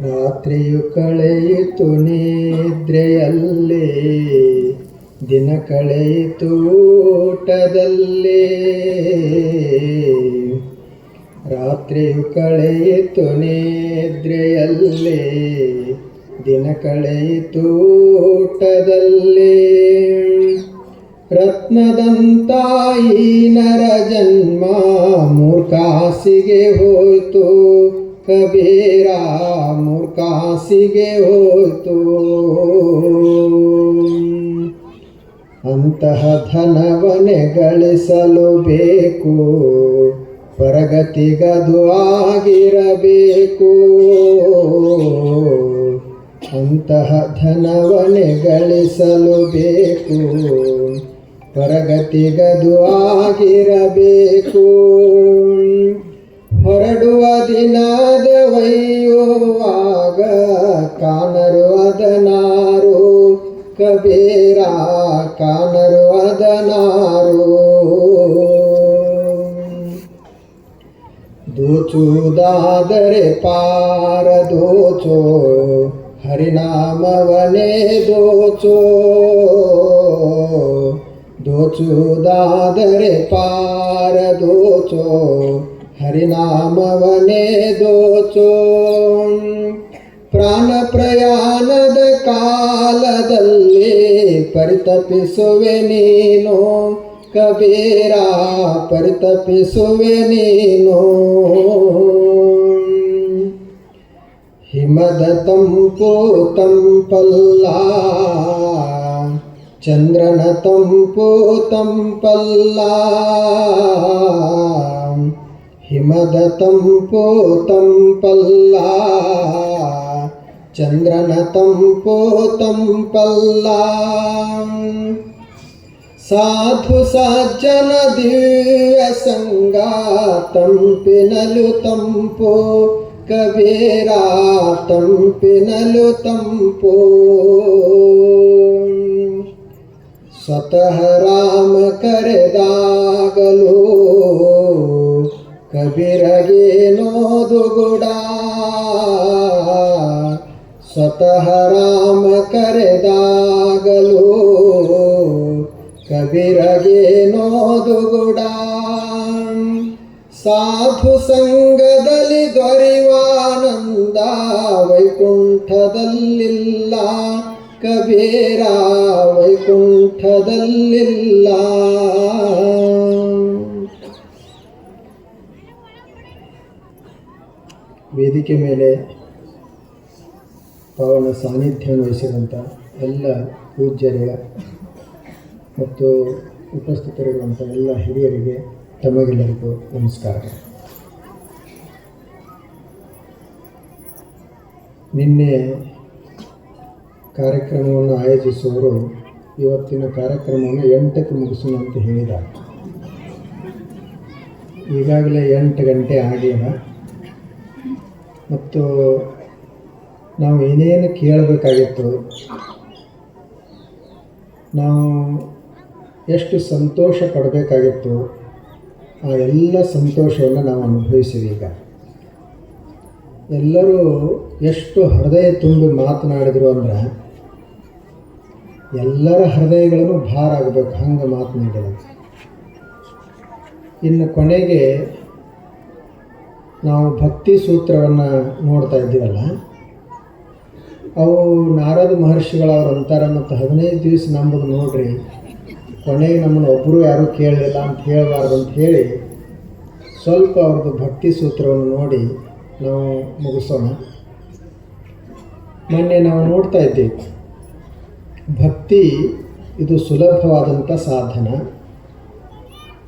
ರಾತ್ರಿಯು ಕಳೆಯಿತು ನಿದ್ರೆಯಲ್ಲೇ, ದಿನ ಕಳೆಯಿತು ಊಟದಲ್ಲೇ. ರಾತ್ರಿಯು ಕಳೆಯಿತು ನಿದ್ರೆಯಲ್ಲೇ, ದಿನ ಕಳೆಯಿತು ಊಟದಲ್ಲೇ. ರತ್ನದಂತಾಯಿ ನರ ಜನ್ಮ ಮೂರ್ಖಾಸಿಗೆ ಹೋಯ್ತು ಕಬೀರ ಮೂರ್ಕಾಸಿಗೆ ಹೋಯ್ತು. ಅಂತಹ ಧನವನೆ ಗಳಿಸಲು ಬೇಕು, ಪರಗತಿಗದು ಆಗಿರಬೇಕು. ಅಂತಹ ಧನವನೆ ಗಳಿಸಲು ಬೇಕು, ಪರಗತಿಗದು ಆಗಿರಬೇಕು. ಹೊರಡುವ ದಿನದ ಒಯ್ಯುವಾಗ ಕಾಣರು ಅದನಾರು ಕಬೀರ ಕಾಣರು ಅದನಾರು ದೋಚುವುದಾದರೆ ಪಾರ ದೋಚೋ ಹರಿನಾಮವನೇ ದೋಚೋ ದೋಚುವುದಾದರೆ ಪಾರ ದೋಚೋ ಹರಿನಾಮವನೇ ದೋಚೋ ಪ್ರಾಣ ಪ್ರಯಾಣದ ಕಾಲದಲ್ಲಿ ಪರಿತಪಿಸುವೆ ನೀನು ಕಬೀರ ಪರಿತಪಿಸುವೆ ನೀನು ಹಿಮದ ತಂಪು ತಂಪಲ್ಲ ಚಂದ್ರನ ತಂಪು ತಂಪಲ್ಲ హిమదతం పోతం పల్లా చంద్రనతం పోతం పల్లా సాధు సజ్జన దివ్య సంగాతం పినలు తంపో కవేరాతం పినలు తంపో స్వత రామ కరదాగలో ಕಬೀರಗೆ ಗುಡ ಸ್ವತಃ ರಾಮ ಕರೆದಾಗಲು ಕಬೀರಗೆ ನೋದುಗುಡ ಸಾಧು ಸಂಘದಲ್ಲಿ ದೊರೆಯುವಾನಂದ ವೈಕುಂಠದಲ್ಲಿಲ್ಲ. ಕಬೀರ ವೈಕುಂಠದಲ್ಲಿಲ್ಲ. ವೇದಿಕೆ ಮೇಲೆ ಪವನ ಸಾನ್ನಿಧ್ಯವನ್ನು ವಹಿಸಿದಂಥ ಎಲ್ಲ ಪೂಜ್ಯರ ಮತ್ತು ಉಪಸ್ಥಿತರಿರುವಂಥ ಎಲ್ಲ ಹಿರಿಯರಿಗೆ ತಮಗೆಲ್ಲರಿಗೂ ನಮಸ್ಕಾರ. ನಿನ್ನೆ ಕಾರ್ಯಕ್ರಮವನ್ನು ಆಯೋಜಿಸುವವರು ಇವತ್ತಿನ ಕಾರ್ಯಕ್ರಮವನ್ನು ಎಂಟಕ್ಕೆ ಮುಗಿಸೋಣ ಅಂತ ಹೇಳಿದ ಈಗಾಗಲೇ ಎಂಟು ಗಂಟೆ ಆಗ್ಯದ. ಮತ್ತು ನಾವು ಏನೇನು ಕೇಳಬೇಕಾಗಿತ್ತು? ನಾವು ಎಷ್ಟು ಸಂತೋಷ ಪಡಬೇಕಾಗಿತ್ತು? ಆ ಎಲ್ಲ ಸಂತೋಷವನ್ನು ನಾವು ಅನುಭವಿಸಿವಿ ಈಗ. ಎಲ್ಲರೂ ಎಷ್ಟು ಹೃದಯ ತುಂಬಿ ಮಾತನಾಡಿದರು ಅಂದ್ರೆ ಎಲ್ಲರ ಹೃದಯಗಳನ್ನು ಭಾರ ಆಗಬೇಕು, ಹಂಗೆ ಮಾತನಾಡಿದ ಇನ್ನು ಕೊನೆಗೆ ನಾವು ಭಕ್ತಿ ಸೂತ್ರವನ್ನು ನೋಡ್ತಾ ಇದ್ದೀವಲ್ಲ, ಅವು ನಾರದ ಮಹರ್ಷಿಗಳವ್ರು ಅಂತಾರೆ ಮತ್ತು ಹದಿನೈದು ದಿವಸ ನಂಬುದು ನೋಡ್ರಿ. ಕೊನೆಗೆ ನಮ್ಮನ್ನು ಒಬ್ಬರು ಯಾರೂ ಕೇಳಲಿಲ್ಲ ಅಂತ ಹೇಳಬಾರ್ದು ಅಂತ ಹೇಳಿ ಸ್ವಲ್ಪ ಅವ್ರದ್ದು ಭಕ್ತಿ ಸೂತ್ರವನ್ನು ನೋಡಿ ನಾವು ಮುಗಿಸೋಣ. ಮೊನ್ನೆ ನಾವು ನೋಡ್ತಾ ಇದ್ದೀವಿ ಭಕ್ತಿ ಇದು ಸುಲಭವಾದಂಥ ಸಾಧನ.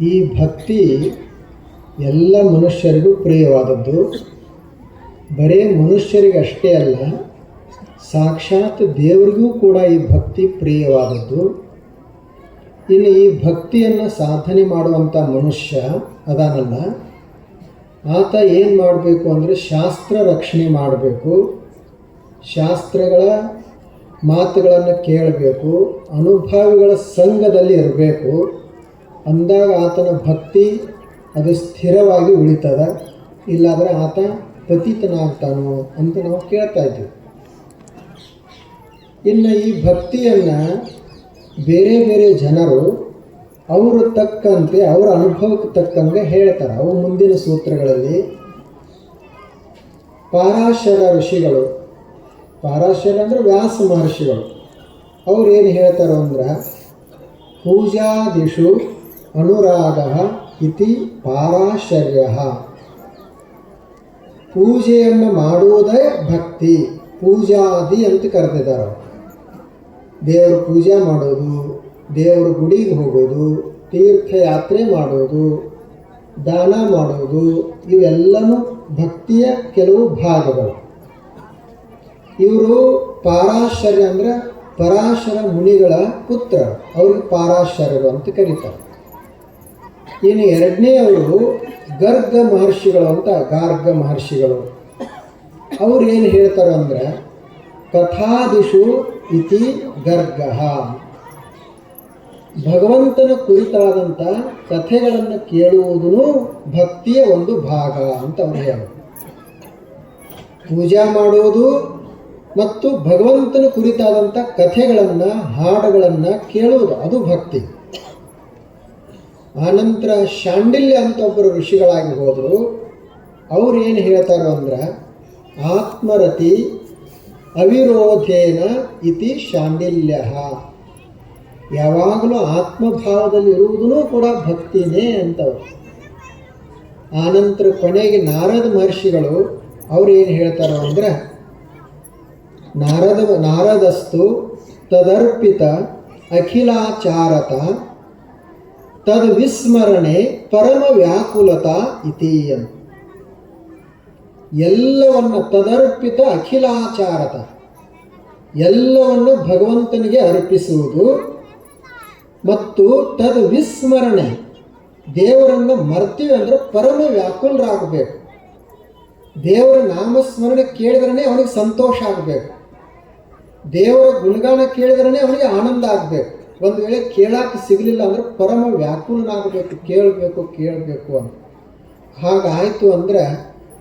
ಈ ಭಕ್ತಿ ಎಲ್ಲ ಮನುಷ್ಯರಿಗೂ ಪ್ರಿಯವಾದದ್ದು. ಬರೇ ಮನುಷ್ಯರಿಗೆ ಅಷ್ಟೇ ಅಲ್ಲ, ಸಾಕ್ಷಾತ್ ದೇವರಿಗೂ ಕೂಡ ಈ ಭಕ್ತಿ ಪ್ರಿಯವಾದದ್ದು. ಇನ್ನು ಈ ಭಕ್ತಿಯನ್ನು ಸಾಧನೆ ಮಾಡುವಂಥ ಮನುಷ್ಯ ಅದಾನಲ್ಲ, ಆತ ಏನು ಮಾಡಬೇಕು ಅಂದರೆ ಶಾಸ್ತ್ರ ರಕ್ಷಣೆ ಮಾಡಬೇಕು. ಶಾಸ್ತ್ರಗಳ ಮಾತುಗಳನ್ನು ಕೇಳಬೇಕು, ಅನುಭವಿಗಳ ಸಂಘದಲ್ಲಿ ಇರಬೇಕು. ಅಂದಾಗ ಆತನ ಭಕ್ತಿ ಅದು ಸ್ಥಿರವಾಗಿ ಉಳಿತದ? ಇಲ್ಲಾದರೆ ಆತ ಪತಿತನಾಗ್ತಾನೋ ಅಂತ ನಾವು ಕೇಳ್ತಾ ಇದ್ದೀವಿ ಇನ್ನು ಈ ಭಕ್ತಿಯನ್ನು ಬೇರೆ ಬೇರೆ ಜನರು ಅವರು ತಕ್ಕಂತೆ, ಅವರ ಅನುಭವಕ್ಕೆ ತಕ್ಕಂಗೆ ಹೇಳ್ತಾರೆ. ಅವು ಮುಂದಿನ ಸೂತ್ರಗಳಲ್ಲಿ ಪಾರಾಶರ ಋಷಿಗಳು. ಪಾರಾಶರ ಅಂದರೆ ವ್ಯಾಸ ಮಹರ್ಷಿಗಳು. ಅವ್ರು ಏನು ಹೇಳ್ತಾರೋ ಅಂದ್ರೆ, ಪೂಜಾದಿಷು ಅನುರಾಗ ಇತಿ ಪಾರಾಶ್ಚರ್ಯ ಪೂಜೆಯನ್ನು ಮಾಡುವುದೇ ಭಕ್ತಿ, ಪೂಜಾದಿ ಅಂತ ಕರೆದಿದ್ದಾರೆ ದೇವರು ಪೂಜೆ ಮಾಡೋದು ದೇವರು ಗುಡಿಗೆ ಹೋಗೋದು, ತೀರ್ಥಯಾತ್ರೆ ಮಾಡೋದು ದಾನ ಮಾಡೋದು ಇವೆಲ್ಲವೂ ಭಕ್ತಿಯ ಕೆಲವು ಭಾಗಗಳು. ಇವರು ಪಾರಾಶರ್ಯ ಅಂದರೆ ಪರಾಶರ ಮುನಿಗಳ ಪುತ್ರ, ಅವ್ರಿಗೆ ಪಾರಾಶರರು ಅಂತ ಕರೀತಾರೆ. ಇನ್ನು ಎರಡನೇಯವರು ಗರ್ಗ ಮಹರ್ಷಿಗಳು ಅಂತ ಗಾರ್ಗ ಮಹರ್ಷಿಗಳು. ಅವ್ರು ಏನು ಹೇಳ್ತಾರೆ ಅಂದರೆ ಕಥಾದಿಶು ಇತಿ ಗರ್ಗ. ಭಗವಂತನ ಕುರಿತಾದಂಥ ಕಥೆಗಳನ್ನು ಕೇಳುವುದೂ ಭಕ್ತಿಯ ಒಂದು ಭಾಗ ಅಂತ ಅವ್ರು ಹೇಳೋದು ಪೂಜಾ ಮಾಡುವುದು ಮತ್ತು ಭಗವಂತನ ಕುರಿತಾದಂಥ ಕಥೆಗಳನ್ನು, ಹಾಡುಗಳನ್ನು ಕೇಳುವುದು ಅದು ಭಕ್ತಿ. ಆನಂತರ ಶಾಂಡಿಲ್ಯ ಅಂತ ಒಬ್ಬರು ಋಷಿಗಳಾಗಿ ಹೋದರು. ಅವ್ರು ಏನು ಹೇಳ್ತಾರೋ ಅಂದ್ರೆ, ಆತ್ಮರತಿ ಅವಿರೋಧೇನ ಇತಿ ಶಾಂಡಿಲ್ಯ. ಯಾವಾಗಲೂ ಆತ್ಮಭಾವದಲ್ಲಿ ಇರುವುದೂ ಕೂಡ ಭಕ್ತಿನೇ ಅಂತವ್ರು. ಆನಂತರ ಕೊನೆಗೆ ನಾರದ ಮಹರ್ಷಿಗಳು ಅವ್ರು ಏನು ಹೇಳ್ತಾರೋ ಅಂದ್ರೆ ನಾರದ ನಾರದಸ್ತು ತದರ್ಪಿತ ಅಖಿಲಾಚಾರತ ತದ್ ವಿಸ್ಮರಣೆ ಪರಮ ವ್ಯಾಕುಲತ ಇತೀಯ ಎಲ್ಲವನ್ನು ತದರ್ಪಿತ ಅಖಿಲಾಚಾರತ. ಎಲ್ಲವನ್ನು ಭಗವಂತನಿಗೆ ಅರ್ಪಿಸುವುದು ಮತ್ತು ತದ್ ವಿಸ್ಮರಣೆ ದೇವರನ್ನು ಮರ್ತೀವಿ ಅಂದರೆ ಪರಮ ವ್ಯಾಕುಲರಾಗಬೇಕು ದೇವರ ನಾಮಸ್ಮರಣೆ ಕೇಳಿದ್ರೇ ಅವನಿಗೆ ಸಂತೋಷ ಆಗಬೇಕು. ದೇವರ ಗುಣಗಾನ ಕೇಳಿದ್ರೇ ಅವನಿಗೆ ಆನಂದ ಆಗಬೇಕು. ಒಂದು ವೇಳೆ ಕೇಳಕ್ಕೆ ಸಿಗಲಿಲ್ಲ ಅಂದ್ರೆ ಪರಮ ವ್ಯಾಕುಲನಾಗಬೇಕು, ಕೇಳಬೇಕು ಕೇಳಬೇಕು ಅಂತ. ಹಾಗಾಯಿತು ಅಂದ್ರೆ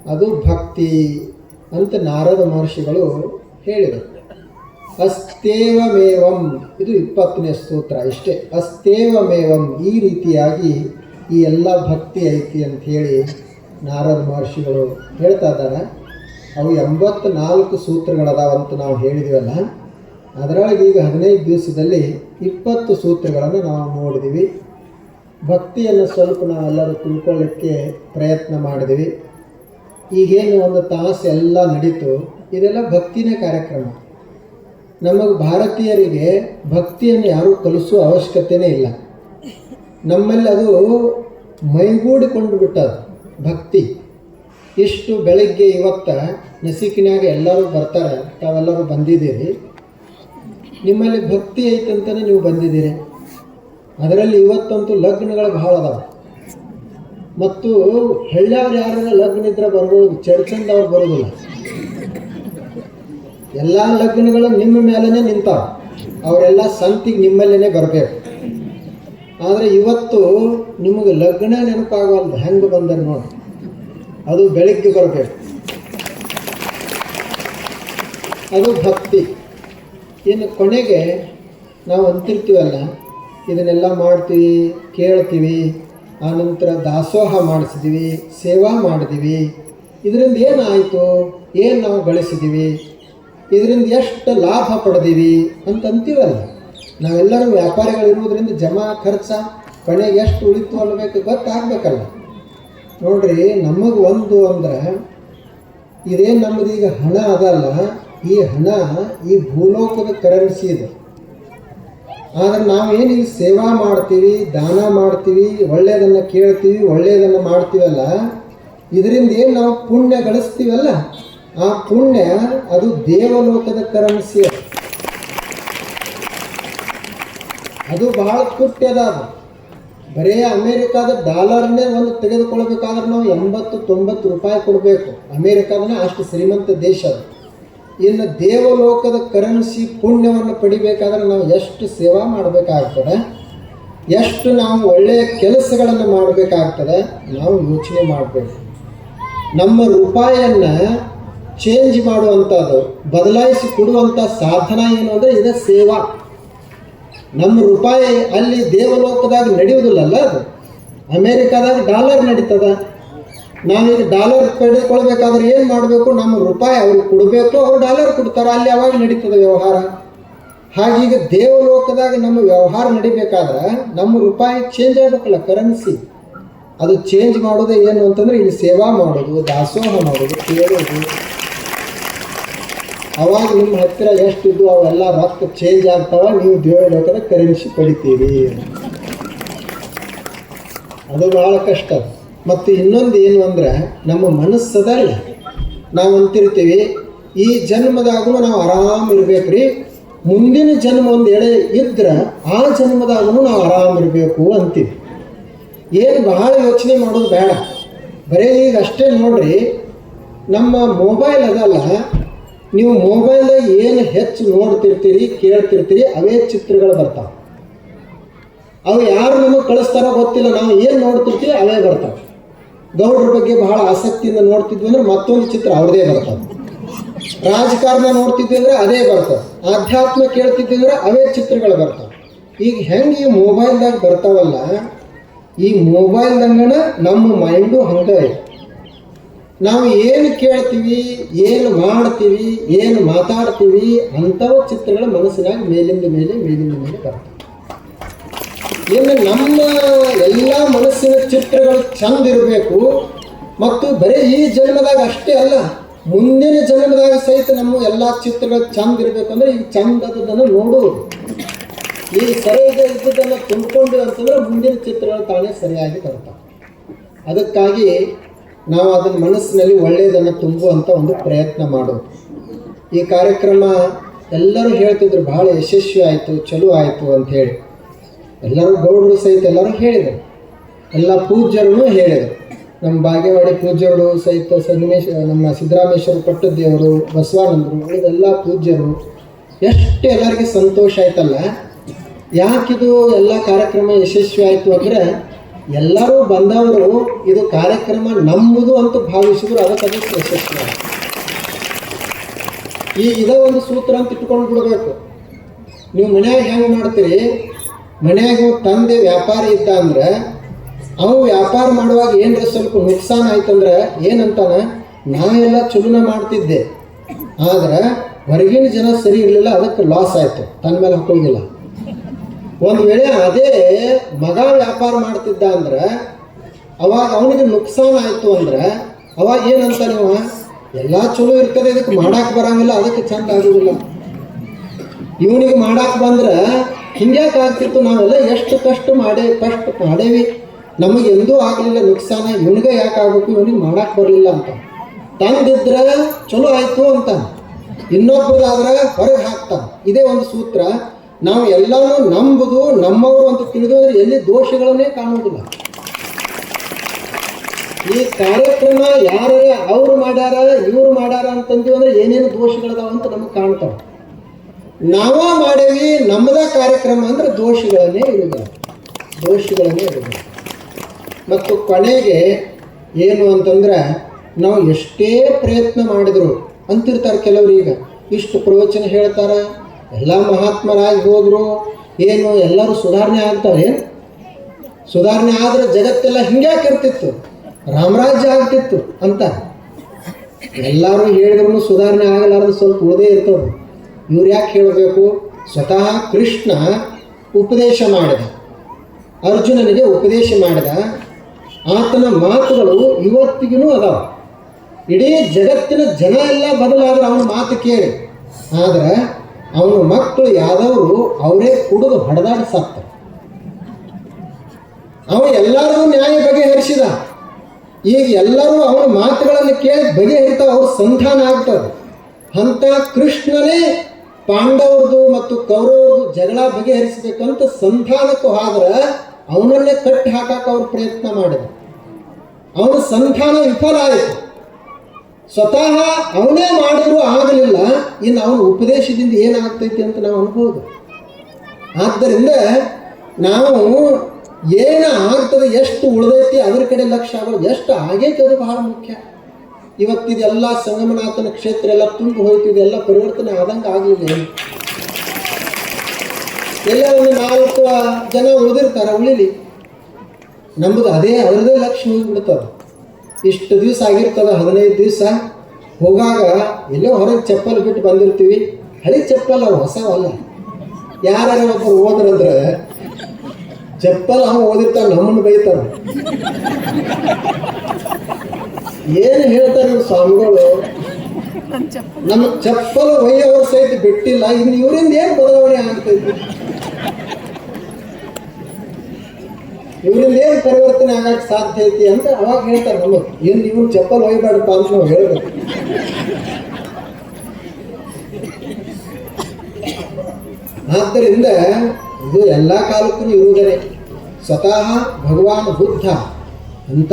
ಅದು ಭಕ್ತಿ ಅಂತ ನಾರದ ಮಹರ್ಷಿಗಳು ಹೇಳಿದರು. ಅಸ್ತೇವಮೇವಂ, ಇದು ಇಪ್ಪತ್ತನೇ ಸೂತ್ರ ಇಷ್ಟೇ. ಅಸ್ತೇವಮೇವಂ ಈ ರೀತಿಯಾಗಿ ಈ ಎಲ್ಲ ಭಕ್ತಿ ಐತಿ ಅಂತ ಹೇಳಿ ನಾರದ ಮಹರ್ಷಿಗಳು ಹೇಳ್ತಾ ಇದ್ದಾರೆ. ಅವು ಎಂಬತ್ನಾಲ್ಕು ಸೂತ್ರಗಳದಾವಂತ ನಾವು ಹೇಳಿದ್ವಲ್ಲ. ಅದರೊಳಗೆ ಈಗ ಹದಿನೈದು ದಿವಸದಲ್ಲಿ ಇಪ್ಪತ್ತು ಸೂತ್ರಗಳನ್ನು ನಾವು ನೋಡಿದ್ದೀವಿ. ಭಕ್ತಿಯನ್ನು ಸ್ವಲ್ಪ ನಾವೆಲ್ಲರೂ ತಿಳ್ಕೊಳ್ಳಿಕ್ಕೆ ಪ್ರಯತ್ನ ಮಾಡಿದ್ವಿ ಈಗೇನು ಒಂದು ತಾಸು ಎಲ್ಲ ನಡೀತು, ಇದೆಲ್ಲ ಭಕ್ತಿನ ಕಾರ್ಯಕ್ರಮ. ನಮಗೆ ಭಾರತೀಯರಿಗೆ ಭಕ್ತಿಯನ್ನು ಯಾರೂ ಕಲಿಸುವ ಅವಶ್ಯಕತೆಯೇ ಇಲ್ಲ. ನಮ್ಮಲ್ಲಿ ಅದು ಮೈಗೂಡಿಕೊಂಡು ಬಿಟ್ಟದು ಭಕ್ತಿ. ಇಷ್ಟು ಬೆಳಗ್ಗೆ ಇವತ್ತ ನಸಿಕಿನಾಗ ಎಲ್ಲರೂ ಬರ್ತಾರೆ, ತಾವೆಲ್ಲರೂ ಬಂದಿದ್ದೀರಿ. ನಿಮ್ಮಲ್ಲಿ ಭಕ್ತಿ ಐತಂತಲೇ ನೀವು ಬಂದಿದ್ದೀರಿ. ಅದರಲ್ಲಿ ಇವತ್ತಂತೂ ಲಗ್ನಗಳು ಬಹಳ ಅದಾವೆ. ಮತ್ತು ಹಳ್ಳಿಯವ್ರು ಯಾರನ್ನ ಲಗ್ನ ಇದ್ರೆ ಬರ್ಬೋದು ಚರ್ಚಂದವ್ರು ಬರೋದಿಲ್ಲ. ಎಲ್ಲ ಲಗ್ನಗಳು ನಿಮ್ಮ ಮೇಲೇ ನಿಂತಾವ. ಅವರೆಲ್ಲ ಸಂತಿಗೆ ನಿಮ್ಮಲ್ಲೇ ಬರಬೇಕು. ಆದರೆ ಇವತ್ತು ನಿಮಗೆ ಲಗ್ನ ನೆನಪಾಗಲ್ಲ ಹೆಂಗೆ ಬಂದರೆ ನೋಡಿ. ಅದು ಬೆಳಗ್ಗೆ ಬರಬೇಕು. ಅದು ಭಕ್ತಿ. ಇನ್ನು ಕೊನೆಗೆ ನಾವು ಅಂತಿರ್ತೀವಲ್ಲ, ಇದನ್ನೆಲ್ಲ ಮಾಡ್ತೀವಿ, ಕೇಳ್ತೀವಿ ಆನಂತರ ದಾಸೋಹ ಮಾಡಿಸಿದ್ದೀವಿ ಸೇವಾ ಮಾಡಿದ್ದೀವಿ ಇದರಿಂದ ಏನಾಯಿತು? ಏನು ನಾವು ಗಳಿಸಿದ್ದೀವಿ ಇದರಿಂದ ಎಷ್ಟು ಲಾಭ ಪಡೆದೀವಿ ಅಂತ ಅಂತೀವಲ್ಲ. ನಾವೆಲ್ಲರೂ ವ್ಯಾಪಾರಿಗಳಿರುವುದರಿಂದ ಜಮಾ ಖರ್ಚ ಕೊನೆಗೆ ಎಷ್ಟು ಉಳಿತು ಅನ್ನಬೇಕು ಗೊತ್ತಾಗಬೇಕಲ್ಲ. ನೋಡ್ರಿ, ನಮಗೆ ಒಂದು ಅಂದ್ರೆ, ಇದೇನು ನಮ್ಮದೀಗ ಹಣ ಅದಲ್ಲ ಈ ಹಣ, ಈ ಭೂಲೋಕದ ಕರೆನ್ಸಿ ಇದು. ಆದರೆ ನಾವೇನು ಈ ಸೇವಾ ಮಾಡ್ತೀವಿ, ದಾನ ಮಾಡ್ತೀವಿ ಒಳ್ಳೆಯದನ್ನು ಕೇಳ್ತೀವಿ ಒಳ್ಳೆಯದನ್ನು ಮಾಡ್ತೀವಲ್ಲ, ಇದರಿಂದ ಏನು ನಾವು ಪುಣ್ಯ ಗಳಿಸ್ತೀವಲ್ಲ, ಆ ಪುಣ್ಯ ಅದು ದೇವಲೋಕದ ಕರೆನ್ಸಿ ಅದು. ಬಹಳ ತುಟ್ಯದ ಅದು. ಬರೇ ಅಮೇರಿಕಾದ ಡಾಲರ್ನೇ ಒಂದು ತೆಗೆದುಕೊಳ್ಬೇಕಾದ್ರೆ ನಾವು ಎಂಬತ್ತು ತೊಂಬತ್ತು ರೂಪಾಯಿ ಕೊಡಬೇಕು. ಅಮೇರಿಕಾದನೇ ಅಷ್ಟು ಶ್ರೀಮಂತ ದೇಶ ಅದು. ಇನ್ನು ದೇವಲೋಕದ ಕರೆನ್ಸಿ ಪುಣ್ಯವನ್ನು ಪಡಿಬೇಕಾದ್ರೆ ನಾವು ಎಷ್ಟು ಸೇವಾ ಮಾಡಬೇಕಾಗ್ತದೆ? ಎಷ್ಟು ನಾವು ಒಳ್ಳೆಯ ಕೆಲಸಗಳನ್ನು ಮಾಡಬೇಕಾಗ್ತದೆ? ನಾವು ಯೋಚನೆ ಮಾಡಬೇಕು. ನಮ್ಮ ರೂಪಾಯಿಯನ್ನು ಚೇಂಜ್ ಮಾಡುವಂಥದ್ದು, ಬದಲಾಯಿಸಿ ಕೊಡುವಂಥ ಸಾಧನ ಏನು ಅಂದರೆ ಇದೇ ಸೇವಾ. ನಮ್ಮ ರೂಪಾಯಿ ಅಲ್ಲಿ ದೇವಲೋಕದಾಗ ನಡೆಯುವುದಿಲ್ಲಲ್ಲ ಅದು? ಅಮೇರಿಕಾದಾಗ ಡಾಲರ್ ನಡೀತದ? ನಾವೀಗ ಡಾಲರ್ ಪಡೆದುಕೊಳ್ಬೇಕಾದ್ರೆ ಏನು ಮಾಡಬೇಕು? ನಮ್ಮ ರೂಪಾಯಿ ಅವ್ರಿಗೆ ಕೊಡಬೇಕು, ಅವ್ರು ಡಾಲರ್ ಕೊಡ್ತಾರೆ, ಅಲ್ಲಿ ಯಾವಾಗ ನಡೀತದೆ ವ್ಯವಹಾರ? ಹಾಗೀಗ ದೇವಲೋಕದಾಗ ನಮ್ಮ ವ್ಯವಹಾರ ನಡಿಬೇಕಾದ್ರೆ ನಮ್ಮ ರೂಪಾಯಿ ಚೇಂಜ್ ಆಗಬೇಕಲ್ಲ ಕರೆನ್ಸಿ ಅದು ಚೇಂಜ್ ಮಾಡೋದು ಏನು ಅಂತಂದ್ರೆ ಇಲ್ಲಿ ಸೇವಾ ಮಾಡೋದು, ದಾಸೋಹ ಮಾಡೋದು, ಕೇಳೋದು. ಅವಾಗ ನಿಮ್ಮ ಹತ್ತಿರ ಎಷ್ಟಿದ್ದು ಅವೆಲ್ಲ ರೊಕ್ಕ ಚೇಂಜ್ ಆಗ್ತಾವ, ನೀವು ದೇವಲೋಕದ ಕರೆನ್ಸಿ ಪಡಿತೀರಿ. ಅದು ಬಹಳ ಕಷ್ಟ. ಮತ್ತು ಇನ್ನೊಂದು ಏನು ಅಂದ್ರೆ ನಮ್ಮ ಮನಸ್ಸದಲ್ಲ, ನಾವು ಅಂತಿರ್ತೀವಿ, ಈ ಜನ್ಮದಾಗೂ ನಾವು ಆರಾಮ್ ರೀ. ಮುಂದಿನ ಜನ್ಮ ಒಂದು ಎಳೆ ಇದ್ರೆ ಆ ಜನ್ಮದಾಗೂ ನಾವು ಆರಾಮ್ ಇರಬೇಕು ಅಂತೀವಿ. ಏನು ಬಹಳ ಯೋಚನೆ ಮಾಡೋದು ಬೇಡ. ಬರೀ ಈಗ ಅಷ್ಟೇ ನೋಡ್ರಿ, ನಮ್ಮ ಮೊಬೈಲ್ ಅದಲ್ಲ, ನೀವು ಮೊಬೈಲ್ ಏನು ಹೆಚ್ಚು ನೋಡ್ತಿರ್ತೀರಿ, ಕೇಳ್ತಿರ್ತೀರಿ, ಅವೇ ಚಿತ್ರಗಳು ಬರ್ತಾವೆ. ಅವು ಯಾರು ನಮಗೆ ಕಳಿಸ್ತಾರೋ ಗೊತ್ತಿಲ್ಲ, ನಾವು ಏನು ನೋಡ್ತಿರ್ತೀವಿ, ಅವೇ ಬರ್ತಾವೆ. ಗೌಡ್ರ ಬಗ್ಗೆ ಬಹಳ ಆಸಕ್ತಿಯಿಂದ ನೋಡ್ತಿದ್ವಿ ಅಂದ್ರೆ ಮತ್ತೊಂದು ಚಿತ್ರ ಅವ್ರದೇ ಬರ್ತದೆ. ರಾಜಕಾರಣ ನೋಡ್ತಿದ್ವಿ ಅಂದ್ರೆ ಅದೇ ಬರ್ತದೆ. ಆಧ್ಯಾತ್ಮ ಕೇಳ್ತಿದ್ವಿ ಅಂದ್ರೆ ಅವೇ ಚಿತ್ರಗಳು ಬರ್ತವೆ. ಈಗ ಹೆಂಗೆ ಈ ಮೊಬೈಲ್ದಾಗ ಬರ್ತಾವಲ್ಲ, ಈ ಮೊಬೈಲ್ದಂಗನ ನಮ್ಮ ಮೈಂಡು ಹಂಗೆ ನಾವು ಏನು ಕೇಳ್ತೀವಿ, ಏನು ಮಾಡ್ತೀವಿ, ಏನು ಮಾತಾಡ್ತೀವಿ ಅಂಥವು ಚಿತ್ರಗಳು ಮನಸ್ಸಿನಾಗ ಮೇಲಿಂದ ಮೇಲೆ ಮೇಲಿಂದ ಮೇಲೆ ಬರ್ತವೆ. ಇನ್ನು ನಮ್ಮ ಎಲ್ಲ ಮನಸ್ಸಿನ ಚಿತ್ರಗಳು ಚಂದ ಇರಬೇಕು ಮತ್ತು ಬರೀ ಈ ಜನ್ಮದಾಗ ಅಷ್ಟೇ ಅಲ್ಲ, ಮುಂದಿನ ಜನ್ಮದಾಗ ಸಹಿತ ನಮ್ಮ ಎಲ್ಲ ಚಿತ್ರಗಳು ಚಂದ ಇರಬೇಕಂದ್ರೆ ಈ ಚಂದದನ್ನು ನೋಡು. ಈ ಸರಿಯಾಗಿ ಇದ್ದದನ್ನು ತುಂಬಿಕೊಂಡು ಅಂತಂದ್ರೆ ಮುಂದಿನ ಚಿತ್ರಗಳು ತಾನೇ ಸರಿಯಾಗಿ ಬರ್ತಾವೆ ಅದಕ್ಕಾಗಿ ನಾವು ಅದನ್ನ ಮನಸ್ಸಿನಲ್ಲಿ ಒಳ್ಳೆಯದನ್ನು ತುಂಬುವಂಥ ಒಂದು ಪ್ರಯತ್ನ ಮಾಡೋದು. ಈ ಕಾರ್ಯಕ್ರಮ ಎಲ್ಲರೂ ಹೇಳ್ತಿದ್ರು, ಬಹಳ ಯಶಸ್ವಿ ಆಯಿತು, ಚಲೋ ಆಯಿತು ಅಂತ ಹೇಳಿ. ಎಲ್ಲರೂ ಗೌಡರು ಸಹಿತ ಎಲ್ಲರೂ ಹೇಳಿದರು. ಎಲ್ಲ ಪೂಜ್ಯರು ಹೇಳಿದರು. ನಮ್ಮ ಬಾಗೇವಾಡಿ ಪೂಜ್ಯರು ಸಹಿತ ಸಂಗಮೇಶ್ ನಮ್ಮ ಸಿದ್ದರಾಮೇಶ್ವರ ಪಟ್ಟದೇವರು, ಬಸವಾನಂದರು ಉಳಿದೆಲ್ಲ ಪೂಜ್ಯರು. ಎಷ್ಟು ಎಲ್ಲರಿಗೆ ಸಂತೋಷ ಆಯ್ತಲ್ಲ. ಯಾಕಿದು ಎಲ್ಲ ಕಾರ್ಯಕ್ರಮ ಯಶಸ್ವಿ ಆಯಿತು ಅಂದರೆ ಎಲ್ಲರೂ ಬಂದವರು ಇದು ಕಾರ್ಯಕ್ರಮ ನಂಬುದು ಅಂತ ಭಾವಿಸಿದ್ರು, ಅದಕ್ಕೆ ಅದು ಯಶಸ್ವಿ ಈ ಇದೇ ಒಂದು ಸೂತ್ರ ಅಂತ ಇಟ್ಕೊಂಡು ಬಿಡಬೇಕು. ನೀವು ಮನ್ಯಾಗ ಹೆಂಗೆ ಮಾಡ್ತೀರಿ ಮನ್ಯಾಗ ತಂದೆ ವ್ಯಾಪಾರಿ ಇದ್ದ ಅಂದ್ರೆ, ಅವು ವ್ಯಾಪಾರ ಮಾಡುವಾಗ ಏನರ ಸ್ವಲ್ಪ ನುಕ್ಸಾನ್ ಆಯ್ತಂದ್ರೆ ಏನಂತಾನೆ? ನಾ ಎಲ್ಲ ಚುಲನ ಮಾಡ್ತಿದ್ದೆ. ಆದ್ರೆ ಹೊರಗಿನ ಜನ ಸರಿ ಇರಲಿಲ್ಲ, ಅದಕ್ಕೆ ಲಾಸ್ ಆಯಿತು. ತನ್ನ ಮೇಲೆ ಹಾಕೋಂಗಿಲ್ಲ ಒಂದು ವೇಳೆ ಅದೇ ಮಗ ವ್ಯಾಪಾರ ಮಾಡ್ತಿದ್ದ ಅಂದ್ರೆ, ಅವಾಗ ಅವನಿಗೆ ನುಕ್ಸಾನ್ ಆಯಿತು ಅಂದ್ರೆ, ಅವಾಗ ಏನಂತ ನೀವು ಎಲ್ಲ ಚಲೋ ಇರ್ತದೆ, ಇದಕ್ಕೆ ಮಾಡಕ್ಕೆ ಬರಂಗಿಲ್ಲ, ಅದಕ್ಕೆ ಚಂದ ಆಗೋದಿಲ್ಲ. ಇವನಿಗೆ ಮಾಡಕ್ಕೆ ಬಂದ್ರೆ ಹಿಂಗ್ಯಾಕೆ ಆಗ್ತಿತ್ತು ನಾವೆಲ್ಲ ಎಷ್ಟು ಕಷ್ಟ ಮಾಡೇ ಕಷ್ಟ ಮಾಡೇವಿ. ನಮಗೆ ಎಂದೂ ಆಗಲಿಲ್ಲ ನುಕ್ಸಾನ, ಇವನಿಗೆ ಯಾಕೆ ಆಗಬೇಕು ಇವನಿಗೆ ಮಾಡಕ್ಕೆ ಬರಲಿಲ್ಲ ಅಂತ. ತಂದಿದ್ರೆ ಚಲೋ ಆಯಿತು ಅಂತ. ಇನ್ನೊಬ್ಬರಾದ್ರೆ ಹೊರಗೆ ಹಾಕ್ತಾನೆ ಇದೇ ಒಂದು ಸೂತ್ರ. ನಾವು ಎಲ್ಲನೂ ನಂಬುದು ನಮ್ಮವರು ಅಂತ ತಿಳಿದು ಅಂದರೆ ಎಲ್ಲಿ ದೋಷಗಳನ್ನೇ ಕಾಣುವುದಿಲ್ಲ. ಈ ಕಾರ್ಯಕ್ರಮ ಯಾರು, ಅವ್ರು ಮಾಡ್ಯಾರ, ಇವ್ರು ಮಾಡ್ಯಾರ ಅಂತಂದೀವಿ ಅಂದ್ರೆ ಏನೇನು ದೋಷಗಳದಾವ ಅಂತ ನಮಗೆ ಕಾಣ್ತಾವೆ. ನಾವ ಮಾಡೇವಿ ನಮ್ಮದ ಕಾರ್ಯಕ್ರಮ ಅಂದ್ರೆ ದೋಷಿಗಳನ್ನೇ ಇರುವುದಿಲ್ಲ ದೋಷಿಗಳನ್ನೇ ಇರುವುದಿಲ್ಲ ಮತ್ತು ಕೊನೆಗೆ ಏನು ಅಂತಂದ್ರೆ ನಾವು ಎಷ್ಟೇ ಪ್ರಯತ್ನ ಮಾಡಿದ್ರು, ಅಂತಿರ್ತಾರೆ ಕೆಲವರು ಈಗ, ಇಷ್ಟು ಪ್ರವಚನ ಹೇಳ್ತಾರೆ, ಎಲ್ಲ ಮಹಾತ್ಮರಾಗಿ ಹೋದ್ರು, ಏನು ಎಲ್ಲರೂ ಸುಧಾರಣೆ ಆಗ್ತಾರೆ? ಸುಧಾರಣೆ ಆದ್ರೆ ಜಗತ್ತೆಲ್ಲ ಹಿಂಗ್ಯಾಕೆ ಇರ್ತಿತ್ತು ರಾಮರಾಜ್ಯ ಆಗ್ತಿತ್ತು ಅಂತ. ಎಲ್ಲರೂ ಹೇಳಿದ್ರು ಸುಧಾರಣೆ ಆಗಲಾರ್ದು ಸ್ವಲ್ಪ ಉಳದೇ ಇರ್ತವೆ ಇವ್ರು ಯಾಕೆ ಹೇಳಬೇಕು? ಸ್ವತಃ ಕೃಷ್ಣ ಉಪದೇಶ ಮಾಡಿದ. ಅರ್ಜುನನಿಗೆ ಉಪದೇಶ ಮಾಡಿದ. ಆತನ ಮಾತುಗಳು ಇವತ್ತಿಗೂ ಅದಾವ. ಇಡೀ ಜಗತ್ತಿನ ಜನ ಎಲ್ಲ ಬದಲಾದ್ರೆ ಅವನ ಮಾತು ಕೇಳಿ. ಆದ್ರೆ ಅವನ ಮಕ್ಕಳು ಯಾದವರು ಅವರೇ ಕುಡಿದು ಹೊಡೆದಾಡಿ ಸತ್ತ. ಅವನು ಎಲ್ಲರಿಗೂ ನ್ಯಾಯ ಬಗೆಹರಿಸಿದ. ಈಗ ಎಲ್ಲರೂ ಅವನ ಮಾತುಗಳನ್ನು ಕೇಳಿ ಬಗೆಹರಿತಾವ ಅವ್ರ ಸಂಧಾನ ಆಗ್ತದೆ. ಅಂತ ಕೃಷ್ಣನೇ ಪಾಂಡವರದು ಮತ್ತು ಕೌರವರದು ಜಗಳ ಬಗೆಹರಿಸಬೇಕಂತ ಸಂಧಾನಕ್ಕೂ ಆದ್ರೆ ಅವನಲ್ಲೇ ಕಟ್ಟಿ ಹಾಕಕ್ಕೆ ಅವ್ರು ಪ್ರಯತ್ನ ಮಾಡಿದ ಅವನ ಸಂಧಾನ ವಿಫಲ ಆಯಿತು. ಸ್ವತಃ ಅವನೇ ಮಾಡಿದ್ರು ಆಗಲಿಲ್ಲ. ಇನ್ನು ಅವನ ಉಪದೇಶದಿಂದ ಏನಾಗ್ತೈತಿ ಅಂತ ನಾವು ಅನ್ಬೋದು. ಆದ್ದರಿಂದ ನಾವು ಏನು ಆಗ್ತದೆ, ಎಷ್ಟು ಉಳಿದೈತಿ, ಅದ್ರ ಕಡೆ ಲಕ್ಷ ಆಗೋದು, ಎಷ್ಟು ಆಗೈತೆ ಅದು ಬಹಳ ಮುಖ್ಯ. ಇವತ್ತಿದೆಲ್ಲ ಸಂಗಮನಾಥನ ಕ್ಷೇತ್ರ ಎಲ್ಲ ತುಂಬಿ ಹೋಯ್ತು, ಇದೆಲ್ಲ ಪರಿವರ್ತನೆ ಆದಂಗೆ ಆಗಲಿಲ್ಲ ಎಲ್ಲ ಒಂದು ನಾಲ್ಕು ಜನ ಉಳಿದಿರ್ತಾರೆ, ಉಳಿಲಿ. ನಮ್ಮದು ಅದೇ ಅವರದೇ ಲಕ್ಷ್ಮಿ ಹೋಗ್ಬಿಡ್ತದೆ ಇಷ್ಟು ದಿವಸ ಆಗಿರ್ತದ, ಹದಿನೈದು ದಿವಸ. ಹೋಗಾಗ ಎಲ್ಲೋ ಹೊರಗೆ ಚಪ್ಪಲ್ ಬಿಟ್ಟು ಬಂದಿರ್ತೀವಿ. ಹಳಿ ಚಪ್ಪಲ್ ಅವು ಹೊಸವಲ್ಲ. ಯಾರು ಒಬ್ಬರು ಓದ್ರಂದ್ರೆ ಚಪ್ಪಲ್ ಅವ ಓದಿರ್ತಾನೆ ನಮ್ಮನ್ನು ಬೈತಾರೆ. ಏನು ಹೇಳ್ತಾರೆ ಸ್ವಾಮಿಗಳು? ನಮ್ಮ ಚಪ್ಪಲ ಒಯ್ಯವರು ಸಹಿತ ಬಿಟ್ಟಿಲ್ಲ. ಇನ್ನು ಇವರಿಂದ ಏನು ಬದಲಾವಣೆ ಆಗ್ತೈತಿ ಇವರಿಂದ ಏನು ಪರಿವರ್ತನೆ ಆಗಕ್ಕೆ ಸಾಧ್ಯ ಐತಿ ಅಂತ ಅವಾಗ ಹೇಳ್ತಾರೆ ನಮ್ಮ ಏನು ಇವ್ರು ಚಪ್ಪಲ್ ಒಯ್ಯಬೇಡಪ್ಪ ಅಂತ ನಾವು ಹೇಳ್ಬೇಕು. ಆದ್ದರಿಂದ ಇದು ಎಲ್ಲ ಕಾಲಕ್ಕೂ ಇರುವುದೇ ಸ್ವತಃ ಭಗವಾನ್ ಬುದ್ಧ ಅಂಥ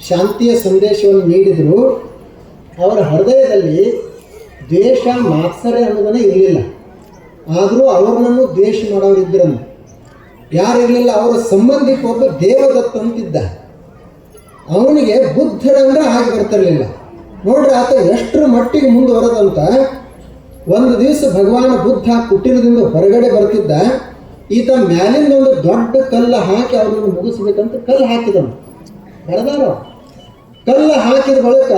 ಶಾಂತಿಯ ಸಂದೇಶವನ್ನು ನೀಡಿದರು ಅವರ ಹೃದಯದಲ್ಲಿ ದ್ವೇಷ, ಮಾತ್ಸರ್ಯ ಅನ್ನೋದನ್ನೇ ಇರಲಿಲ್ಲ. ಆದರೂ ಅವರನ್ನು ದ್ವೇಷ ಮಾಡೋರು ಯಾರು ಯಾರಿರಲಿಲ್ಲ ಅವರ ಸಂಬಂಧಿಕ ಒಬ್ಬ ದೇವದತ್ತ ಅಂತಿದ್ದ. ಅವನಿಗೆ ಬುದ್ಧರಂದ್ರೆ ಹಾಗೆ ಬರ್ತಿರಲಿಲ್ಲ. ನೋಡ್ರಿ ಆತ ಎಷ್ಟರ ಮಟ್ಟಿಗೆ ಮುಂದುವರೆದಂತ ಒಂದು ದಿವಸ ಭಗವಾನ್ ಬುದ್ಧ ಕುಟೀರದಿಂದ ಹೊರಗಡೆ ಬರ್ತಿದ್ದ. ಈತ ಮ್ಯಾಲಿಂದ ಒಂದು ದೊಡ್ಡ ಕಲ್ಲು ಹಾಕಿ ಅವ್ರನ್ನ ಮುಗಿಸ್ಬೇಕಂತ ಕಲ್ಲು ಹಾಕಿದನು. ಬರದಾರ. ಕಲ್ಲ ಹಾಕಿದ ಬಳಿಕ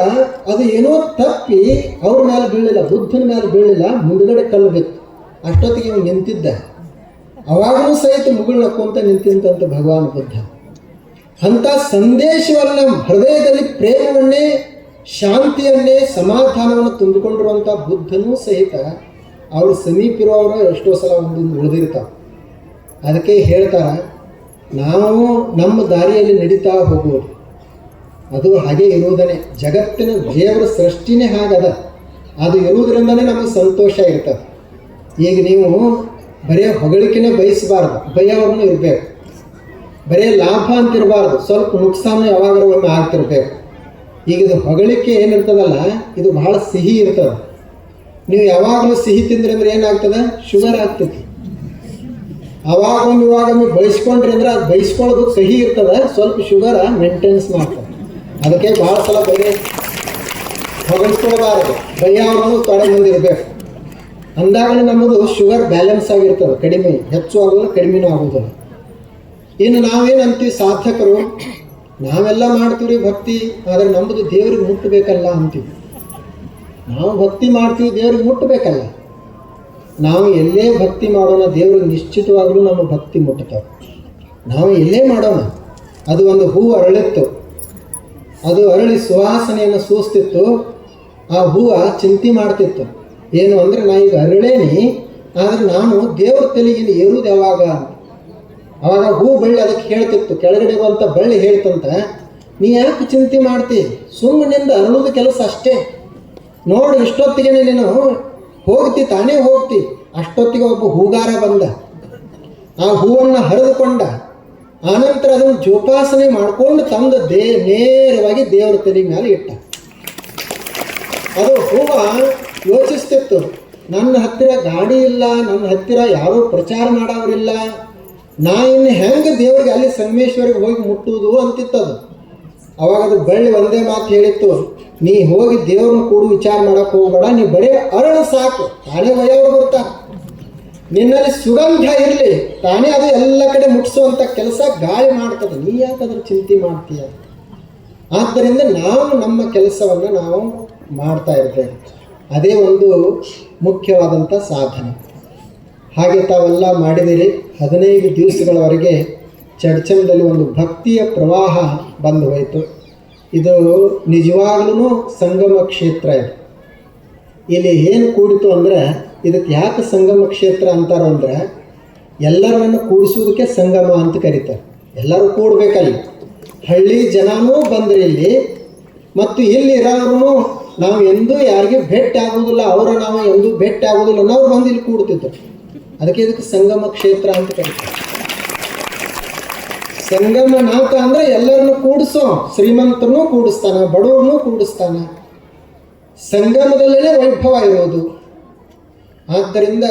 ಅದು ಏನೋ ತಪ್ಪಿ ಅವ್ರ ಮೇಲೆ ಬೀಳಿಲ್ಲ, ಬುದ್ಧನ ಮೇಲೆ ಬೀಳಿಲ್ಲ, ಮುಂದ್ಗಡೆ ಕಲ್ಲು ಬಿತ್ತು. ಅಷ್ಟೊತ್ತಿಗೆ ಇವ್ನು ನಿಂತಿದ್ದ. ಅವಾಗಲೂ ಸಹಿತ ಮುಗುಳು ಅಂತ ನಿಂತಿದ್ದಂತ ಭಗವಾನ್ ಬುದ್ಧ. ಅಂಥ ಸಂದೇಶವನ್ನ ಹೃದಯದಲ್ಲಿ ಪ್ರೇಮವನ್ನೇ, ಶಾಂತಿಯನ್ನೇ, ಸಮಾಧಾನವನ್ನು ತುಂಬಿಕೊಂಡಿರುವಂಥ ಬುದ್ಧನೂ ಸಹಿತ ಅವ್ರ ಸಮೀಪ ಇರೋರು ಎಷ್ಟೋ ಸಲ ಒಂದೊಂದು ಉಳಿದಿರ್ತಾವೆ. ಅದಕ್ಕೆ ಹೇಳ್ತಾರೆ, ನಾವು ನಮ್ಮ ದಾರಿಯಲ್ಲಿ ನಡೀತಾ ಹೋಗುವುದು ಅದು ಹಾಗೆ ಇರುವುದನ್ನೇ. ಜಗತ್ತಿನ ದೇವರ ಸೃಷ್ಟಿನೇ ಹಾಗದ. ಅದು ಇರುವುದರಿಂದನೇ ನಮಗೆ ಸಂತೋಷ ಇರ್ತದೆ. ಈಗ ನೀವು ಬರೀ ಹೊಗಳಿಕೆನೇ ಬಯಸಬಾರ್ದು. ಭಯವನ್ನು ಇರಬೇಕು. ಬರೀ ಲಾಭ ಅಂತ ಇರಬಾರ್ದು ಸ್ವಲ್ಪ ನುಕ್ಸಾನು ಯಾವಾಗಲೂ ಒಮ್ಮೆ ಆಗ್ತಿರ್ಬೇಕು. ಈಗ ಇದು ಹೊಗಳಿಕೆ ಏನಿರ್ತದಲ್ಲ ಇದು ಬಹಳ ಸಿಹಿ ಇರ್ತದೆ. ನೀವು ಯಾವಾಗಲೂ ಸಿಹಿ ತಿಂದ್ರಿ ಅಂದ್ರೆ ಏನಾಗ್ತದೆ? ಶುಗರ್ ಆಗ್ತೈತಿ ಅವಾಗೊಮ್ಮೆ ಇವಾಗೊಮ್ಮೆ ಬಯಸ್ಕೊಂಡ್ರಿ ಅಂದ್ರೆ ಅದು ಬಯಸ್ಕೊಳ್ಳೋದು ಕಹಿ ಇರ್ತದೆ. ಸ್ವಲ್ಪ ಶುಗರ್ ಮೇಂಟೆನ್ಸ್ ಮಾಡ್ತದೆ. ಅದಕ್ಕೆ ಭಾಳ ಸಲ ಬರೀ ಹೊಗಳಿಸ್ಕೊಳ್ಬಾರದು ಬೈಯವ್ರನ್ನು ತೊಡೆ ಮುಂದಿರಬೇಕು. ಅಂದಾಗ ನಮ್ಮದು ಶುಗರ್ ಬ್ಯಾಲೆನ್ಸ್ ಆಗಿರ್ತದೆ, ಕಡಿಮೆ, ಹೆಚ್ಚು ಆಗೋದು ಕಡಿಮೆನೂ ಆಗೋದಿಲ್ಲ ಇನ್ನು ನಾವೇನು ಅಂತೀವಿ ಸಾಧಕರು? ನಾವೆಲ್ಲ ಮಾಡ್ತೀವಿ ಭಕ್ತಿ, ಆದರೆ ನಮ್ಮದು ದೇವ್ರಿಗೆ ಮುಟ್ಟಬೇಕಲ್ಲ ಅಂತೀವಿ. ನಾವು ಭಕ್ತಿ ಮಾಡ್ತೀವಿ, ದೇವ್ರಿಗೆ ಮುಟ್ಟಬೇಕಲ್ಲ. ನಾವು ಎಲ್ಲೇ ಭಕ್ತಿ ಮಾಡೋಣ, ದೇವ್ರಿಗೆ ನಿಶ್ಚಿತವಾಗಲೂ ನಮ್ಮ ಭಕ್ತಿ ಮುಟ್ಟುತ್ತವೆ ನಾವು ಎಲ್ಲೇ ಮಾಡೋಣ, ಅದು ಒಂದು ಹೂ ಅರಳಿತ್ತು. ಅದು ಅರಳಿ ಸುವಾಸನೆಯನ್ನು ಸೂಸ್ತಿತ್ತು, ಆ ಹೂವು ಚಿಂತೆ ಮಾಡ್ತಿತ್ತು. ಏನು ಅಂದರೆ, ನಾ ಈಗ ಅರಳೇನಿ, ಆದರೆ ನಾನು ದೇವ್ರ ತಲೆಗೆ ಏರುವುದು ಯಾವಾಗ? ಅವಾಗ ಹೂ ಬಳ್ಳಿ ಅದಕ್ಕೆ ಹೇಳ್ತಿತ್ತು, ಕೆಳಗಡೆ ಬಂತ ಬಳ್ಳಿ ಹೇಳ್ತಂತ, ನೀ ಯಾಕೆ ಚಿಂತೆ ಮಾಡ್ತಿ? ಸುಮ್ಮನಿಂದ ಅರಳೋದು ಕೆಲಸ ಅಷ್ಟೇ. ನೋಡು, ಇಷ್ಟೊತ್ತಿಗೆ ನೀನು ಹೋಗ್ತಿ, ತಾನೇ ಹೋಗ್ತಿ. ಅಷ್ಟೊತ್ತಿಗೆ ಒಬ್ಬ ಹೂಗಾರ ಬಂದ. ಆ ಹೂವನ್ನು ಹರಿದುಕೊಂಡ. ಆನಂತರ ಅದನ್ನು ಜೋಪಾಸನೆ ಮಾಡ್ಕೊಂಡು ತಂದು ದೇ, ನೇರವಾಗಿ ದೇವರ ತಲೆ ಮೇಲೆ ಇಟ್ಟ. ಅದು ಹೂವ ಯೋಚಿಸ್ತಿತ್ತು. ನನ್ನ ಹತ್ತಿರ ಗಾಡಿ ಇಲ್ಲ, ನನ್ನ ಹತ್ತಿರ ಯಾರೂ ಪ್ರಚಾರ ಮಾಡೋರಿಲ್ಲ ನಾ ಇನ್ನು ಹೆಂಗೆ ದೇವರಿಗೆ ಅಲ್ಲಿ ಸಂಗಮೇಶ್ವರಿಗೆ ಹೋಗಿ ಮುಟ್ಟುವುದು ಅಂತಿತ್ತದು. ಅವಾಗ ಅದು ಬಳ್ಳಿ ಒಂದೇ ಮಾತು ಹೇಳಿತ್ತು. ನೀ ಹೋಗಿ ದೇವ್ರನ್ನ ಕೂಡ ವಿಚಾರ ಮಾಡಕ್ಕೆ ಹೋಗ್ಬೇಡ, ನೀ ಬರೀ ಅರಳು ಸಾಕು. ತಾನೇ ವಯವ್ರು ಬರ್ತಾರೆ. ನಿನ್ನಲ್ಲಿ ಸುಗಂಧ ಇರಲಿ. ತಾನೇ ಅದು ಎಲ್ಲ ಕಡೆ ಮುಟ್ಟಿಸುವಂಥ ಕೆಲಸ ಗಾಳಿ ಮಾಡ್ತದೆ. ನೀ ಯಾಕೆ ಅದ್ರ ಚಿಂತೆ ಮಾಡ್ತೀಯ? ಆದ್ದರಿಂದ ನಾವು ನಮ್ಮ ಕೆಲಸವನ್ನು ನಾವು ಮಾಡ್ತಾ ಇರ್ತೇವೆ ಅದೇ ಒಂದು ಮುಖ್ಯವಾದಂಥ ಸಾಧನೆ. ಹಾಗೆ ತಾವೆಲ್ಲ ಮಾಡಿದಿರಿ. ಹದಿನೈದು ದಿವಸಗಳವರೆಗೆ ಚರ್ಚನದಲ್ಲಿ ಒಂದು ಭಕ್ತಿಯ ಪ್ರವಾಹ ಬಂದು ಹೋಯಿತು. ಇದು ನಿಜವಾಗ್ಲೂ ಸಂಗಮ ಕ್ಷೇತ್ರ ಇದು. ಇಲ್ಲಿ ಏನು ಕೂಡಿತು ಅಂದರೆ, ಇದಕ್ಕೆ ಯಾಕೆ ಸಂಗಮ ಕ್ಷೇತ್ರ ಅಂತಾರೋ ಅಂದರೆ, ಎಲ್ಲರನ್ನು ಕೂಡಿಸೋದಕ್ಕೆ ಸಂಗಮ ಅಂತ ಕರೀತಾರೆ. ಎಲ್ಲರೂ ಕೂಡಬೇಕಲ್ಲಿ. ಹಳ್ಳಿ ಜನನೂ ಬಂದರೆ ಇಲ್ಲಿ, ಮತ್ತು ಇಲ್ಲಿ ಇರೋರು ನಾವು ಎಂದೂ ಯಾರಿಗೆ ಭೇಟಿ ಆಗೋದಿಲ್ಲ ಅವರ ನಾವು ಎಂದೂ ಭೇಟಿ ಆಗೋದಿಲ್ಲ ಅನ್ನೋರು ಬಂದು ಇಲ್ಲಿ ಕೂಡ್ತಿದ್ದರು ಅದಕ್ಕೆ ಇದಕ್ಕೆ ಸಂಗಮ ಕ್ಷೇತ್ರ ಅಂತ ಕರೀತಾರೆ. ಸಂಗಮ ನಾಥ ಅಂದ್ರೆ ಎಲ್ಲರನ್ನು ಕೂಡಿಸೋ, ಶ್ರೀಮಂತರನ್ನೂ ಕೂಡಿಸ್ತಾನ, ಬಡವ್ರನ್ನೂ ಕೂಡಿಸ್ತಾನ. ಸಂಗಮದಲ್ಲೇ ವೈಭವ ಇರೋದು. ಆದ್ದರಿಂದ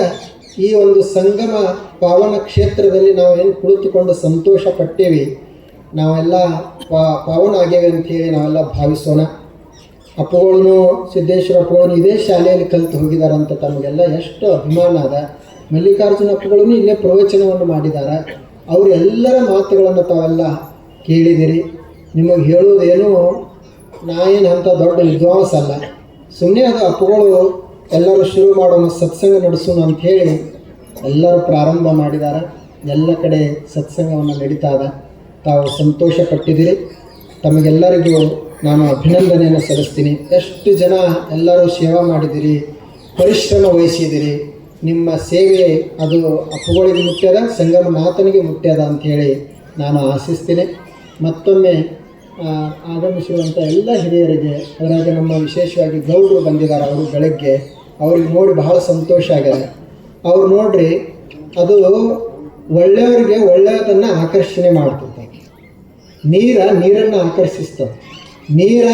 ಈ ಒಂದು ಸಂಗಮ ಪಾವನ ಕ್ಷೇತ್ರದಲ್ಲಿ ನಾವು ಏನು ಕುಳಿತುಕೊಂಡು ಸಂತೋಷ ಪಟ್ಟೇವಿ, ನಾವೆಲ್ಲ ಪಾ, ಪಾವನ ಅಂತ ಅಂತೇಳಿ ನಾವೆಲ್ಲ ಭಾವಿಸೋಣ. ಅಪ್ಪಗಳನ್ನು ಸಿದ್ದೇಶ್ವರ ಅಪ್ಪುಗಳನ್ನು ಇದೇ ಶಾಲೆಯಲ್ಲಿ ಕಲಿತು ಹೋಗಿದಾರಂತ ತಮಗೆಲ್ಲ ಎಷ್ಟು ಅಭಿಮಾನ ಅದ. ಮಲ್ಲಿಕಾರ್ಜುನ ಅಪ್ಪಗಳನ್ನು ಇಲ್ಲೇ ಪ್ರವಚನವನ್ನು ಮಾಡಿದ್ದಾರೆ ಅವರೆಲ್ಲರ ಮಾತುಗಳನ್ನು ತಾವೆಲ್ಲ ಕೇಳಿದಿರಿ. ನಿಮಗೆ ಹೇಳೋದೇನು, ನಾ ಏನು ಅಂತ ದೊಡ್ಡ ವಿದ್ವಾಂಸ ಅಲ್ಲ ಸುಮ್ಮನೆ ಅದು ಅಪ್ಪುಗಳು ಎಲ್ಲರೂ ಶುರು ಮಾಡೋಣ ಸತ್ಸಂಗ ನಡೆಸೋಣ ಅಂತ ಹೇಳಿ ಎಲ್ಲರೂ ಪ್ರಾರಂಭ ಮಾಡಿದ್ದಾರೆ. ಎಲ್ಲ ಕಡೆ ಸತ್ಸಂಗವನ್ನು ನಡೀತಾ ತಾವು ಸಂತೋಷ ಪಟ್ಟಿದ್ದೀರಿ ತಮಗೆಲ್ಲರಿಗೂ ನಾನು ಅಭಿನಂದನೆಯನ್ನು ಸಲ್ಲಿಸ್ತೀನಿ. ಎಷ್ಟು ಜನ ಎಲ್ಲರೂ ಸೇವಾ ಮಾಡಿದಿರಿ ಪರಿಶ್ರಮ ವಹಿಸಿದ್ದೀರಿ, ನಿಮ್ಮ ಸೇವೆ ಅದು ಅಪ್ಪುಗಳಿಗೆ ಮುಟ್ಟ್ಯದ ಸಂಗಮನಾಥನಿಗೆ ಮುಟ್ಟ್ಯದ ಅಂಥೇಳಿ ನಾನು ಆಶಿಸ್ತೀನಿ. ಮತ್ತೊಮ್ಮೆ ಆಗಮಿಸಿರುವಂಥ ಎಲ್ಲ ಹಿರಿಯರಿಗೆ ಅದರಾಗ ನಮ್ಮ ವಿಶೇಷವಾಗಿ ಗೌಡರು ಬಂದಿದ್ದಾರೆ ಅವರು ಬೆಳಗ್ಗೆ, ಅವ್ರಿಗೆ ನೋಡಿ ಬಹಳ ಸಂತೋಷ ಆಗಿದೆ. ಅವ್ರು ನೋಡ್ರಿ, ಅದು ಒಳ್ಳೆಯವರಿಗೆ ಒಳ್ಳೆಯದನ್ನು ಆಕರ್ಷಣೆ ಮಾಡ್ತದೆ. ನೀರ ನೀರನ್ನು ಆಕರ್ಷಿಸ್ತದೆ. ನೀರ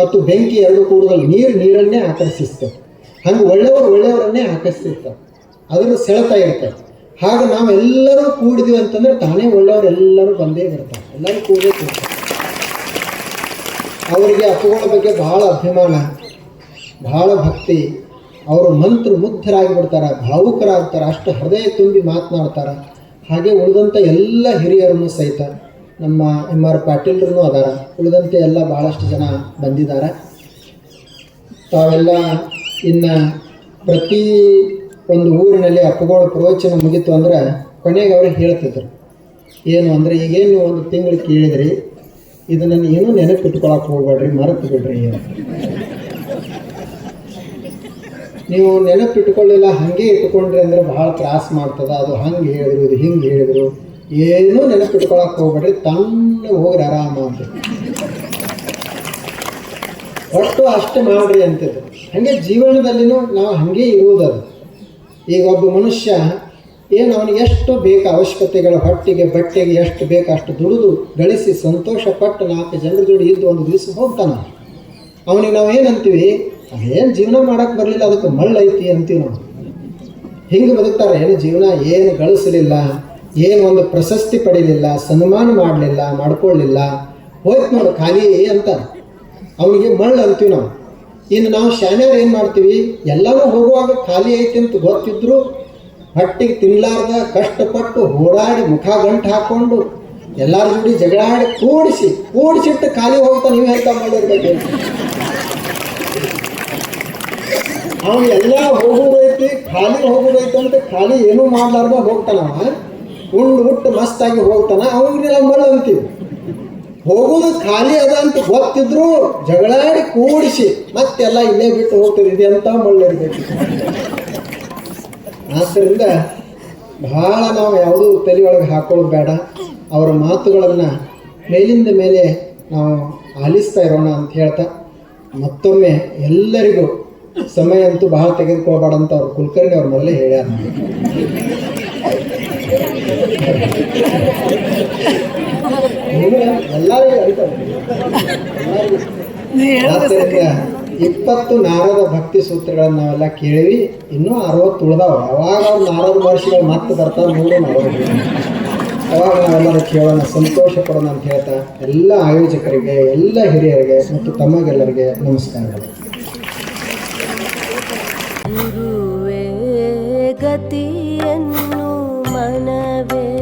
ಮತ್ತು ಬೆಂಕಿ ಎರಡು ಕೂಡದಲ್ಲಿ, ನೀರು ನೀರನ್ನೇ ಆಕರ್ಷಿಸ್ತದೆ. ಹಂಗೆ ಒಳ್ಳೆಯವರು ಒಳ್ಳೆಯವರನ್ನೇ ಆಕರ್ಷಿಸ್ತಾರೆ ಅದನ್ನು ಸೆಳೆತಾ ಇರ್ತದೆ. ಹಾಗೆ ನಾವೆಲ್ಲರೂ ಕೂಡಿದ್ವಿ ಅಂತಂದ್ರೆ ತಾನೇ ಒಳ್ಳೆಯವರು ಎಲ್ಲರೂ ಬಂದೇ ಬರ್ತಾರೆ. ಎಲ್ಲರೂ ಕೂಡೇ ಅವರಿಗೆ ಅಪ್ಪುಗಳ ಬಗ್ಗೆ ಬಹಳ ಅಭಿಮಾನ, ಬಹಳ ಭಕ್ತಿ. ಅವರು ಮಂತ್ರ ಮುಗ್ಧರಾಗಿ ಬಿಡ್ತಾರೆ ಭಾವುಕರಾಗ್ತಾರೆ, ಅಷ್ಟು ಹೃದಯ ತುಂಬಿ ಮಾತನಾಡ್ತಾರೆ. ಹಾಗೆ ಉಳಿದಂಥ ಎಲ್ಲ ಹಿರಿಯರನ್ನು ಸಹಿತ ನಮ್ಮ ಎಂ ಆರ್ ಪಾಟೀಲ್ರೂ ಅದಾರ. ಉಳಿದಂತೆ ಎಲ್ಲ ಭಾಳಷ್ಟು ಜನ ಬಂದಿದ್ದಾರೆ. ತಾವೆಲ್ಲ ಇನ್ನು ಪ್ರತಿ ಒಂದು ಊರಿನಲ್ಲಿ ಅಪ್ಪುಗಳ ಪ್ರವಚನ ಮುಗಿತು ಅಂದ್ರೆ ಕೊನೆಗೆ ಅವ್ರಿಗೆ ಹೇಳ್ತಿದ್ರು. ಏನು ಅಂದರೆ ಈಗೇನು ಒಂದು ತಿಂಗಳು ಕೇಳಿದ್ರಿ ಇದನ್ನು ಏನೂ ಇಟ್ಕೊಳಕ್ ಹೋಗ್ಬೇಡ್ರಿ ಮರೆತು ಬಿಡ್ರಿ ನೀವು ನೀವು ನೆನಪಿಟ್ಕೊಳ್ಳಿಲ್ಲ, ಹಾಗೆ ಇಟ್ಕೊಂಡ್ರಿ ಅಂದ್ರೆ ಬಹಳ ತ್ರಾಸ ಮಾಡ್ತದ. ಅದು ಹಂಗೆ ಹೇಳಿದ್ರು, ಇದು ಹಿಂಗೆ ಹೇಳಿದ್ರು. ಏನೂ ಇಟ್ಕೊಳಕ್ ಹೋಗ್ಬೇಡ್ರಿ ತನ್ನ ಹೋಗ್ರಿ ಆರಾಮ ಅಂತ. ಒಟ್ಟು ಅಷ್ಟು ಮಾಡ್ರಿ ಅಂತಿದ್ರು. ಹಾಗೆ ಜೀವನದಲ್ಲಿನೂ ನಾವು ಹಾಗೆ ಇರುವುದದು ಈಗ ಒಬ್ಬ ಮನುಷ್ಯ ಏನು ಅವನು ಎಷ್ಟು ಬೇಕು ಅವಶ್ಯಕತೆಗಳ ಹೊಟ್ಟೆಗೆ, ಬಟ್ಟೆಗೆ ಎಷ್ಟು ಬೇಕು ಅಷ್ಟು ದುಡಿದು ಗಳಿಸಿ ಸಂತೋಷ ಪಟ್ಟು ನಾಲ್ಕು ಜನರ ಜೋಡಿ ಇದ್ದು ಒಂದು ದಿವಸ ಹೋಗ್ತಾನೆ ಅವನಿಗೆ ನಾವು ಏನಂತೀವಿ? ಏನು ಜೀವನ ಮಾಡಕ್ಕೆ ಬರಲಿಲ್ಲ, ಅದಕ್ಕೆ ಮಳ್ಳೈತಿ ಅಂತೀವಿ ನಾವು. ಹಿಂಗೆ ಬದುಕ್ತಾರೆ, ಏನು ಜೀವನ ಏನು ಗಳಿಸಲಿಲ್ಲ, ಏನು ಒಂದು ಪ್ರಶಸ್ತಿ ಪಡೀಲಿಲ್ಲ, ಸನ್ಮಾನ ಮಾಡಲಿಲ್ಲ, ಮಾಡ್ಕೊಳ್ಳಿಲ್ಲ, ಹೋಯ್ತು ನೋಡು, ಖಾಲಿ ಅಂತ. ಅವನಿಗೆ ಮಳ್ಳು ಅಂತೀವಿ ನಾವು. ಇನ್ನು ನಾವು ಶಾನ್ಯರು ಏನು ಮಾಡ್ತೀವಿ? ಎಲ್ಲರೂ ಹೋಗುವಾಗ ಖಾಲಿ ಐತಿ ಅಂತ ಗೊತ್ತಿದ್ರು ಹೊಟ್ಟಿಗೆ ತಿನ್ಲಾರ್ದ ಕಷ್ಟಪಟ್ಟು ಓಡಾಡಿ ಮುಖ ಗಂಟು ಹಾಕ್ಕೊಂಡು ಎಲ್ಲರ ಜೋಡಿ ಜಗಳಾಡಿ ಕೂಡಿಸಿ, ಕೂಡಿಸಿಟ್ಟು ಖಾಲಿ ಹೋಗ್ತಾ ನೀವು ಹೇಳ್ತಾ ಮಾಡಿರ್ಬೇಕು ಅವನು ಎಲ್ಲ ಹೋಗುದೈತಿ ಖಾಲಿ ಹೋಗುದೈತಿ ಅಂತ ಖಾಲಿ ಏನೂ ಮಾಡ್ಲಾರ್ದ ಹೋಗ್ತಾನ ಉಂಡು ಉಟ್ಟು ಮಸ್ತಾಗಿ ಹೋಗ್ತಾನ, ಅವನಿಗೆಲ್ಲ ಮನ ಅಂತೀವಿ. ಹೋಗೋದು ಖಾಲಿ ಅದ ಅಂತ ಗೊತ್ತಿದ್ರು ಜಗಳಾಡಿ ಕೂಡಿಸಿ, ಮತ್ತೆಲ್ಲ ಇಲ್ಲೇ ಬಿಟ್ಟು ಹೋಗ್ತದೆ ಇದೆಂತ ಮಳ್ಳಿರ್ಬೇಕು ಆದ್ದರಿಂದ ಬಹಳ ನಾವು ಯಾವುದೂ ತಲೆಯೊಳಗೆ ಒಳಗೆ ಹಾಕೊಳ್ಳೋದು ಬೇಡ. ಅವರ ಮಾತುಗಳನ್ನು ಮೇಲಿಂದ ಮೇಲೆ ನಾವು ಆಲಿಸ್ತಾ ಇರೋಣ ಅಂತ ಹೇಳ್ತಾ ಮತ್ತೊಮ್ಮೆ ಎಲ್ಲರಿಗೂ ಸಮಯ ಅಂತೂ ಬಹಳ ತೆಗೆದುಕೊಳ್ಬೇಡ ಅಂತ ಅವ್ರು ಕುಲಕರ್ಣಿ ಅವ್ರ ಮೊದಲೇ ಹೇಳ್ಯಾರ. ಎಲ್ಲರಿಗೂ ಇಪ್ಪತ್ತು ನಾರದ ಭಕ್ತಿ ಸೂತ್ರಗಳನ್ನ ನಾವೆಲ್ಲ ಕೇಳಿವಿ. ಇನ್ನೂ ಅರವತ್ತು ಉಳ್ದಾವ. ಅವಾಗ ಅವ್ರು ನಾರದ ಮಹರ್ಷಿಗಳು ಮತ್ತೆ ಬರ್ತಾರೆ ನೋಡೋಣ ಅವ್ರಿಗೆ ಅವಾಗ ನಾವೆಲ್ಲರೂ ಕೇಳೋಣ, ಸಂತೋಷ ಪಡೋಣ ಅಂತ ಹೇಳ್ತಾ ಎಲ್ಲ ಆಯೋಜಕರಿಗೆ, ಎಲ್ಲ ಹಿರಿಯರಿಗೆ ಮತ್ತು ತಮಗೆಲ್ಲರಿಗೆ ನಮಸ್ಕಾರಗಳು. ಗತಿಯನ್ನು ಮನವೇ